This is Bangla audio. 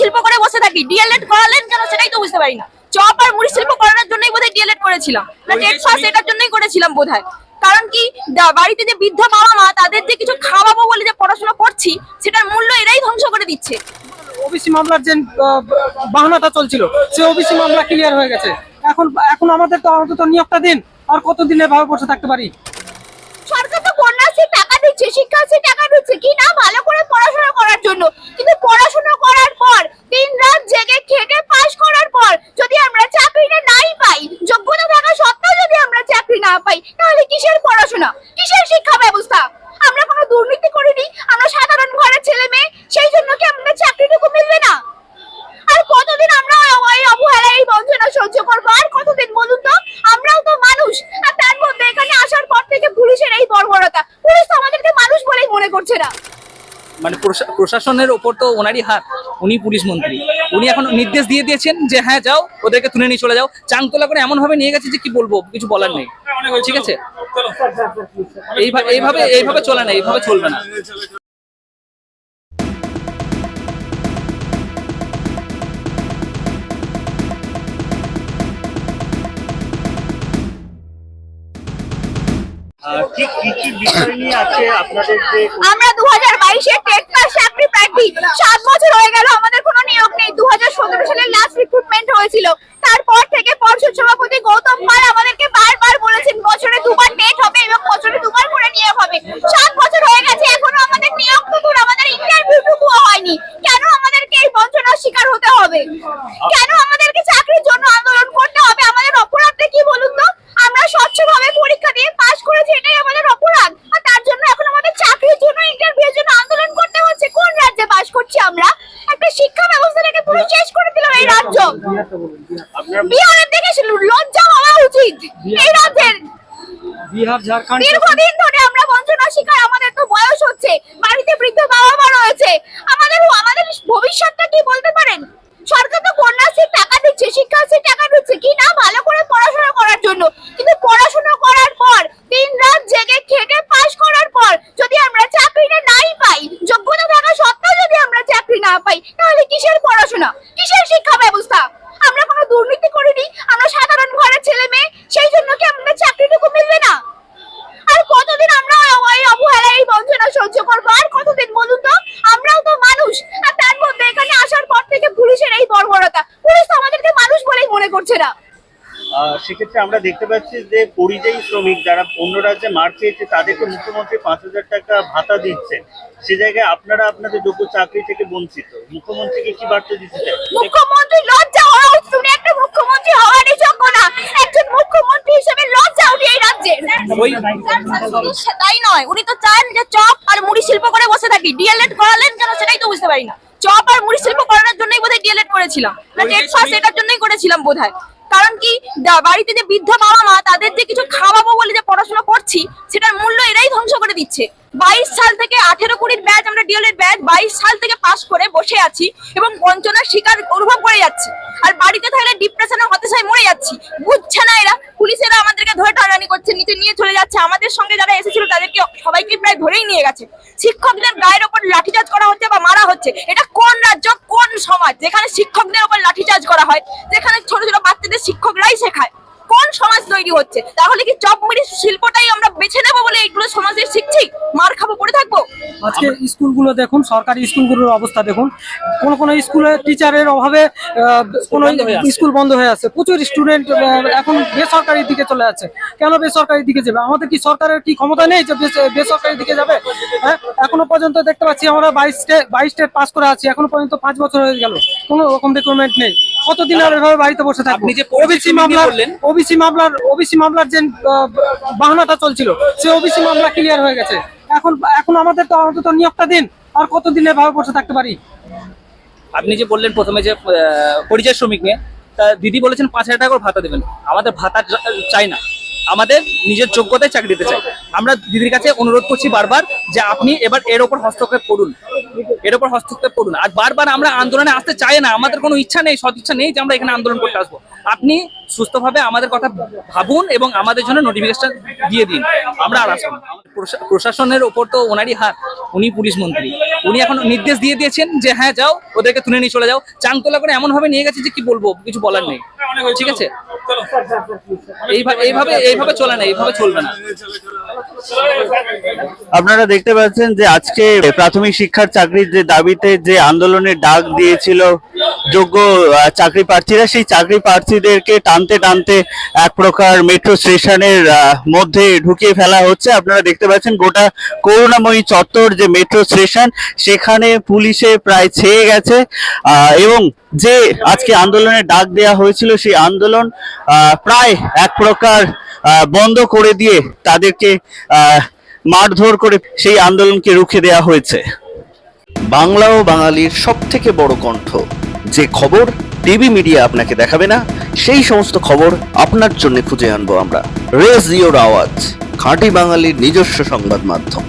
শিল্প করে বসে থাকি। ডিএলএড করালেন কেন সেটাই তো বুঝতে পারি না। চপ আর মুড়ি শিল্প করানোর জন্যই বোধহয় ডিএলএড করেছিলাম। না টেট পাস এটার জন্যই করেছিলাম বোধহয়। কারণ কি বাড়িতে যে বৃদ্ধ বাবা মা তাদের যে কিছু খাওয়াবো বলে যে পড়াশোনা করছি সেটার মূল্য এরাই ধ্বংস করে দিচ্ছে। ওবিসি মামলার যে বাহানাটা চলছিল সেই ওবিসি মামলা ক্লিয়ার হয়ে গেছে। এখন এখন আমাদের তো অন্তত নিয়োগটা দিন আর কতদিন এভাবে বসে থাকতে পারি? সরকার তো কন্যাশ্রী টাকা দিচ্ছে শিক্ষাশ্রী টাকা দিচ্ছে কি না ভালো করে পড়াশোনা করার জন্য। কিন্তু পড়াশোনা করার পর দিন রাত জেগে খেটে পাশ করার পর যদি আমরা চাকরিটা নাই পাই, যোগ্যতা থাকা সত্ত্বেও যদি আমরা চাকরি না পাই, তাহলে কিসের পড়াশোনা? কিসের শিক্ষা ব্যবস্থা? আমরা কোনো দুর্নীতি করিনি? আমরা সাধারণ ঘরের ছেলে মেয়ে? সেই জন্য কি আমাদের চাকরিটুকু মিলবে না? আর কতদিন আমরা এই অবহেলা, এই বঞ্চনা সহ্য করব? আর কতদিন বলুন তো? আমরাও তো মানুষ। আর তার মধ্যে এখানে আসার পর থেকে পুলিশের এই বর্বরতা। পুলিশ তো আমাদেরকে মানুষ বলেই মনে করছে না। মানে প্রশা- প্রশাসনের ওপর তো ওনারই হাত উনি পুলিশ মন্ত্রী। উনি এখন নির্দেশ দিয়ে দিয়েছেন যে হ্যাঁ যাও ওদেরকে তুলে নিয়ে চলে যাও। চাংতলা করে এমন ভাবে নিয়ে গেছে যে কি বলব কিছু বলার নেই। ঠিক আছে? এইভাবে এইভাবে এইভাবে চলে না এইভাবে চলবে না। ঠিক কি কি বিষয় নিয়ে আছে আমরা দু হাজার বাইশে টেট চাকরি প্রার্থী। সাত বছর হয়ে গেল, আমাদের কোনো নিয়োগ নেই। দু হাজার সতেরো সালে লাস্ট রিক্রুটমেন্ট হয়েছিল। তারপর থেকে পর্ষদ সভাপতি গৌতম পাল আমাদেরকে বারবার বলেছেন, বছরে দুবার টেট হবে এবং বছরে দুবার করে নিয়োগ হবে। সাত বছর হয়ে গেছে, এখনও আমাদের নিয়োগ তো দূর আমাদের ইন্টারভিউটুকুও হয়নি। কেন আমাদেরকে এই বঞ্চনার শিকার হতে হবে? কেন আমাদেরকে চাকরির জন্য আন্দোলন করতে হবে আমাদের অপরাধটা কি বলুন তো আমরা স্বচ্ছভাবে পরীক্ষা দিয়ে পাশ করেছি এটাই আমাদের অপরাধ আর তার জন্য এখন আমাদের চাকরির জন্য ইন্টারভিউর জন্য আন্দোলন করতে হচ্ছে কোন রাজ্যে বাস করছি আমরা একটা শিক্ষা ব্যবস্থাটাকে পুরো শেষ করে দিল এই রাজ্য বিহারের লজ্জা হওয়া উচিত। এই রাজ্যের বিহার ঝাড়খণ্ড দীর্ঘদিন ধরে আমরা শিকার আমাদের তো বয়স হচ্ছে বাড়িতে বৃদ্ধ বাবা মা রয়েছে। আমাদের আমাদের ভবিষ্যৎটা কি বলতে পারেন? সরকার তো কন্যাশ্রী টাকা দিচ্ছে শিক্ষাশ্রীর টাকা দিচ্ছে কি না ভালো করে পড়াশোনা করার জন্য কিন্তু পড়াশোনা করার পর দিন রাত জেগে খেটে পাশ করার পর যদি আমরা চাকরিটা নাই পাই যোগ্যতা থাকা সত্ত্বেও যদি আমরা চাকরি না পাই তাহলে কিসের পড়াশোনা কিসের শিক্ষা ব্যবস্থা আমরা কোনো দুর্নীতি করিনি আমরা সাধারণ ঘরের ছেলে মেয়ে সেই জন্য কি আমাদের চাকরিটুকু মিলবে না আর কতদিন আমরা এই অবহেলা এই বঞ্চনা সহ্য করব আর কতদিন বলুন তো আমরাও তো মানুষ আর তার মধ্যে এখানে আসার পর থেকে পুলিশের এই বর্বরতা পুলিশ তো আমাদেরকে মানুষ বলেই মনে করছে না সেক্ষেত্রে আমরা দেখতে পাচ্ছি যে পরিযায়ী শ্রমিক যারা অন্য রাজ্যে মার পেয়েছে তাদেরকে মুখ্যমন্ত্রী পাঁচ হাজার টাকা ভাতা দিচ্ছেন সে জায়গায় আপনারা আপনাদের যোগ্য চাকরি থেকে বঞ্চিত। মুখ্যমন্ত্রীকে কি বার্তা দিতে চাই মুখ্যমন্ত্রী লজ্জা হওয়া উনি একটা মুখ্যমন্ত্রী হওয়ারই যোগ্য না। একজন মুখ্যমন্ত্রী হিসেবে লজ্জা উঠে এই রাজ্যের। তাই নয় উনি তো চান যে চপ আর মুড়ি শিল্প করে বসে থাকি। ডিএলএড করালেন কেন সেটাই তো বুঝতে পারি না। চপ আর মুড়ি শিল্প করানোর জন্যই বোধহয় ডিএলএড করেছিলাম। না টেট পাস এটার জন্যই করেছিলাম বোধহয়। কারণ কি বাড়িতে যে বৃদ্ধ বাবা মা তাদের যে কিছু খাওয়াবো বলে যে পড়াশোনা করছি সেটার মূল্য এরাই ধ্বংস করে দিচ্ছে। বাইশ সাল থেকে আঠেরো কুড়ির ব্যাচ আমরা ডিএলএড ব্যাচ বাইশ সাল থেকে পাস করে বসে আছি এবং বঞ্চনার শিকার অনুভব করে যাচ্ছি। আর বাড়িতে থাকলে ডিপ্রেশনে হতাশায় মরে যাচ্ছি। বুঝছে না এরা। পুলিশেরা আমাদেরকে ধরে টানানি করছে, নিচে নিয়ে চলে যাচ্ছে। আমাদের সঙ্গে যারা এসেছিল, তাদেরকে সবাইকে প্রায় ধরেই নিয়ে গেছে। শিক্ষকদের গায়ের ওপর লাঠিচার্জ করা হচ্ছে বা মারা হচ্ছে। এটা কোন রাজ্য, কোন সমাজ? যেখানে শিক্ষকদের ওপর লাঠিচার্জ করা হয়, যেখানে ছোট ছোট বাচ্চাদের শিক্ষকরাই শেখায়। কোন সমাজ তৈরি হচ্ছে? তাহলে কি চপ মুড়ি শিল্পটাই আমরা বেছে নেব বলে এইগুলো সমাজে শিখছি মার খাব পড়ে থাকব আজকে স্কুলগুলো দেখুন সরকারি স্কুলগুলোর অবস্থা দেখুন। কোন কোন স্কুলে টিচারের অভাবে কোন। স্কুল বন্ধ হয়ে আছে। প্রচুর স্টুডেন্ট এখন বেসরকারি দিকে চলে যাচ্ছে। কেন বেসরকারি দিকে যাবে? আমাদের কি সরকারের কি ক্ষমতা নেই যে বেস- বেসরকারি দিকে যাবে? হ্যাঁ? এখনও পর্যন্ত দেখতে পাচ্ছি আমরা বাইশ বাইশ স্টেট পাস করে আছি। এখনও পর্যন্ত পাঁচ বছর হয়ে গেল। কোনো রকম রিক্রুটমেন্ট নেই। কতদিন আর এভাবে বাড়িতে বসে থাকব? ওবিসি মামলার বললেন। ওবিসি মামলার ওবিসি মামলার যে বাহানাটা চলছিল সে ওবিসি মামলা ক্লিয়ার হয়ে গেছে। এখন এখন আমাদের তো অন্তত নিয়োগটা দিন, আর কতদিন এভাবে বসে থাকতে পারি? আপনি যে বললেন প্রথমে যে পরিযায়ী শ্রমিক নিয়ে, তা দিদি বলেছেন পাঁচ হাজার টাকা করে ভাতা দেবেন। আমাদের ভাতা চাই না। আমাদের নিজের যোগ্যতায় চাকরি দিতে চাই। আমরা দিদির কাছে অনুরোধ করছি বারবার যে আপনি এবার এর ওপর হস্তক্ষেপ করুন। এর ওপর হস্তক্ষেপ করুন। আর বারবার আমরা আন্দোলনে আসতে চাই না। আমাদের কোনো ইচ্ছা নেই সদ ইচ্ছা নেই যে আমরা এখানে আন্দোলন করতে আসব। আপনি সুস্থভাবে আমাদের কথা ভাবুন এবং আমাদের জন্য নোটিফিকেশন দিয়ে দিন। আমরা আর আসব প্রশাসনের ওপর তো ওনারই হাত উনি পুলিশ মন্ত্রী উনি এখন নির্দেশ দিয়ে দিয়েছেন যে হ্যাঁ যাও ওদেরকে তুলে নিয়ে চলে যাও চাংতলা করে এমন ভাবে নিয়ে গেছে যে কি বলব কিছু বলার নেই ঠিক আছে এইভাবে এইভাবে এইভাবে চলে না এইভাবে চলবে না আপনারা দেখতে পাচ্ছেন যে আজকে প্রাথমিক শিক্ষার চাকরির যে দাবিতে যে আন্দোলনের ডাক দিয়েছিল যোগ্য চাকরি প্রার্থীরা, সেই চাকরি প্রার্থীদেরকে টানতে টানতে এক প্রকার মেট্রো স্টেশনের মধ্যে ঢুকিয়ে ফেলা হচ্ছে। আপনারা দেখতে পাচ্ছেন গোটা করুণাময়ী চত্বর যে মেট্রো স্টেশন, সেখানে পুলিশে প্রায় ছেয়ে গেছে। এবং যে আজকে আন্দোলনের ডাক দেওয়া হয়েছিল, সেই আন্দোলন প্রায় এক প্রকার বন্ধ করে দিয়ে তাদেরকে মারধর করে সেই আন্দোলনকে রুখে দেওয়া হয়েছে। বাংলা ও বাঙালির সব থেকে বড় কণ্ঠ। যে খবর টিভি মিডিয়া আপনাকে দেখাবে না, সেই সমস্ত খবর আপনার জন্য খুঁজে আনব আমরা। রেস ইওর আওয়াজ, খাঁটি বাঙালির নিজস্ব সংবাদ মাধ্যম।